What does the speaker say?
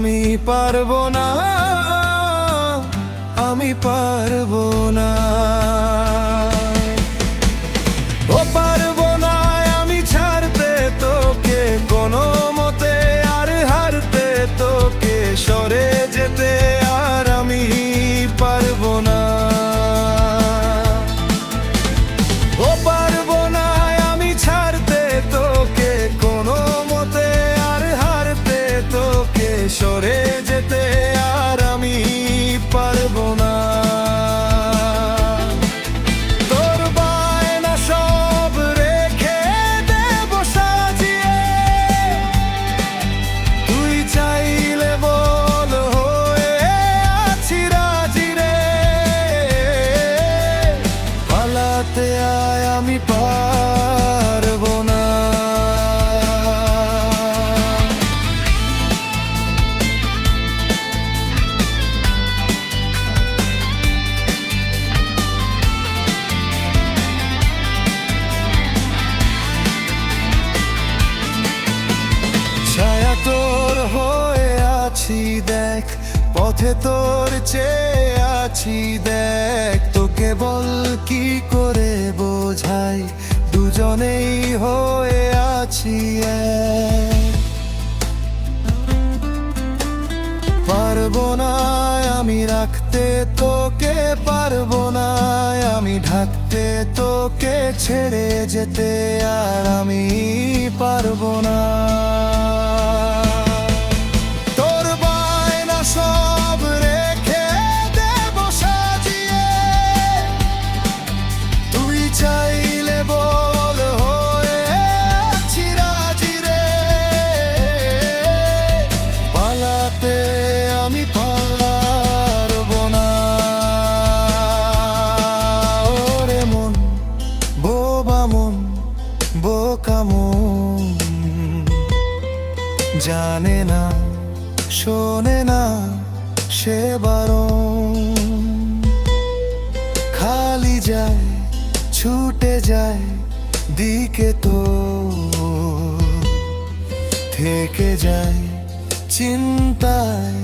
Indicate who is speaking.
Speaker 1: আমি পারব না আমি পারব না। পথে তোর চেয়ে আছি, দেখ তোকে বল কি করে বোঝাই? দুজনেই হয়ে আছি পারব না আমি রাখতে তোকে, পারব না আমি ঢাকতে তোকে, ছেড়ে যেতে আর আমি পারব না। বোকা মন। জানে না, শোনে না সে খালি যায়, ছুটে যায় দিকে তো। থেকে যায় চিন্তায়